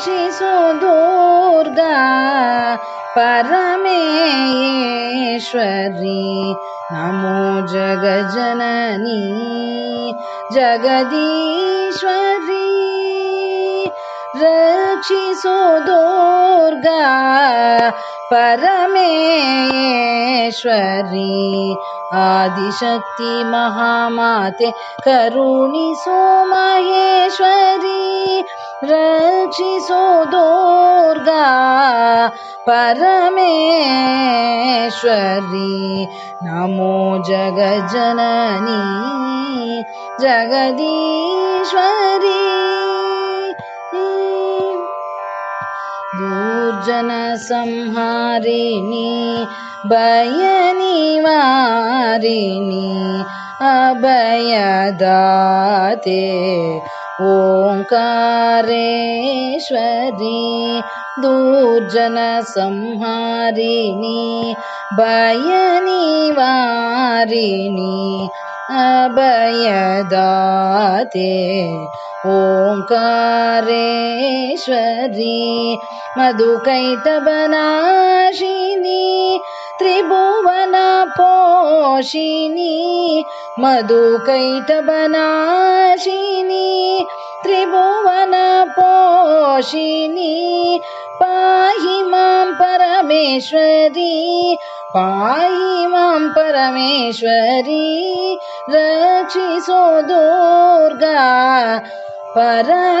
रक्षिसु दुर्गा परमेश्वरी नमो जगजननी जगदीश्वरी। रक्षिसु दुर्गा परमेश्वरी आदिशक्ति महामाते करुणिसो महेश्वरी दुर्गा परमेश्वरी। नमो जगजननी जगदीश्वरी। दूर्जनसंहारिणी भयनिवारिणी अभयदाते ओङ्कारेश्वरी दूर्जनसंहारिणी भयनिवारिणी अभयदाते। ओङ्कारेश्वरी मधुकैतबनाशिनी त्रिभुवन पोषिणी मधुकैटबनाशिनी त्रिभुवन पोषिणी पाहि मां परमेश्वरी पाहि मां परमेश्वरी रक्षिसो दुर्गा परमेश्वरी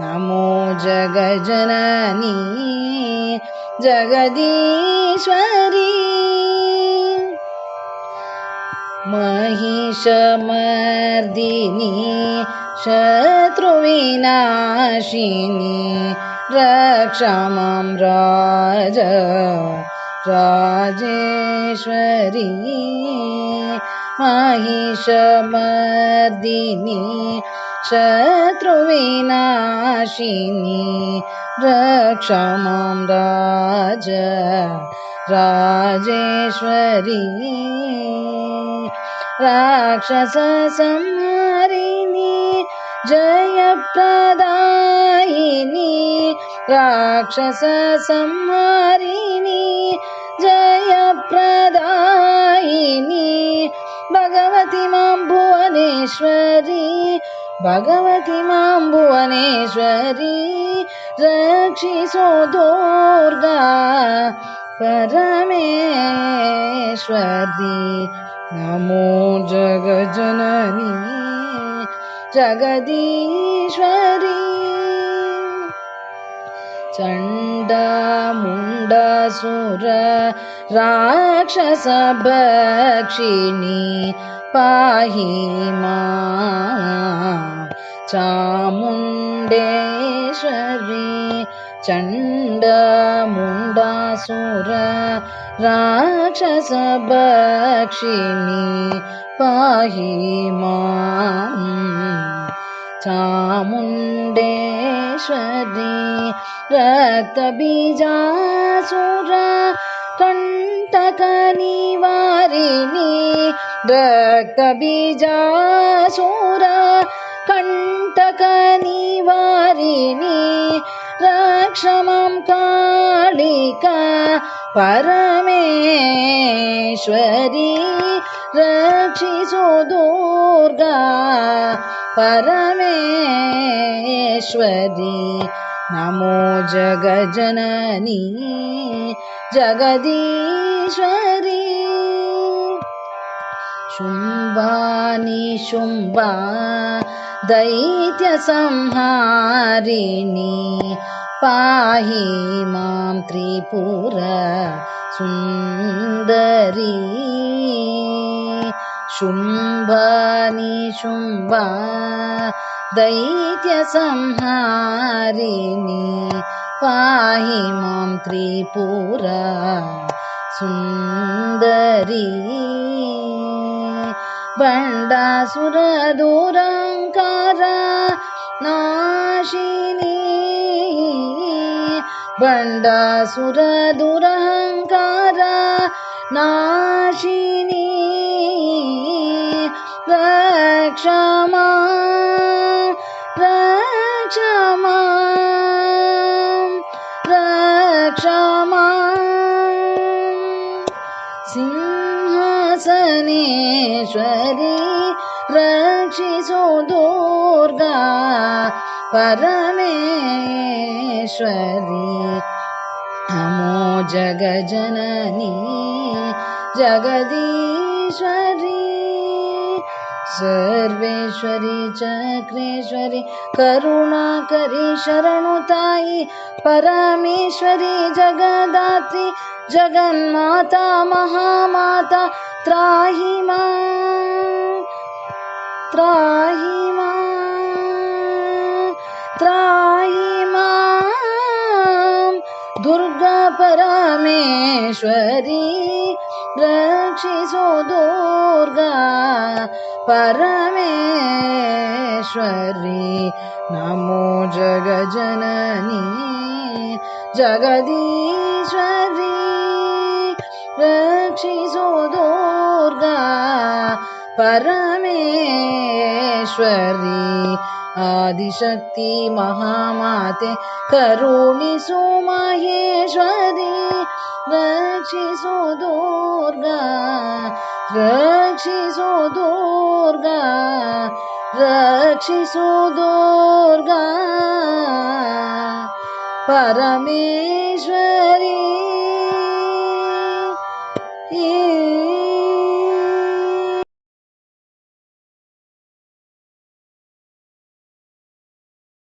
नमो जगजननी जगदीश्वरी। महिषमर्दिनी शत्रुविनाशिनी रक्षा मां राज राजेश्वरी। महिषमर्दिनी शत्रुविनाशिनी रक्षा मां राज राजेश्वरी राक्षससंहारिणी जयप्रदायिनी राक्षससंहारिणी जयप्रदायिनी भगवति मां भुवनेश्वरी भगवति मां भुवनेश्वरी रक्षिसो दुर्गा परमेश्वरी। नमो जगजननी जगदीश्वरी। चण्डमुण्डसुर राक्षसभक्षिणी पाहि मा चामुण्डेश्वरी चण्डमुण्डासुर राक्षसभक्षिणी पाहि मां चामुण्डेश्वरी रक्तबीजासुर कण्टकनिवारिणी रक्तबीजासुर कण्टकनिवारिणी रक्षमां कालिका परमेश्वरी रक्षिसो दुर्गा परमेश्वरी। नमो जगजननी जगदीश्वरी। शुम्भानि शुम्भा दैत्यसंहारिणी पाहि मां त्रिपुर सुन्दरी। शुम्भानि शुम्भा दैत्यसंहारिणी पाहि मां त्रिपुर सुन्दरी कारिनी बण्डा सुरदुरहंकार नाशिनी। रक्षमा रक्षमा। सिंहासनेश्वरी दुर्गा परमेश्वरी। नमो जगजननी जगदीश्वरी। सर्वेश्वरी चक्रेश्वरी करुणाकरी शरणुताई परमेश्वरी जगदात्री जगन्माता महामाता त्राहि मां त्राहि मां त्राहि मां दुर्गा परमेश्वरी रक्षिसु दुर्गा परमेश्वरी। नमो जगजननी जगदीश्वरी रक्षिसु दुर्गा परमेश्वरी आदिशक्ति महामाते करुणिसु महेश्वरी रक्षिसु दुर्गा रक्षिसु दुर्गा रक्षिसु दुर्गा परमेश्वरी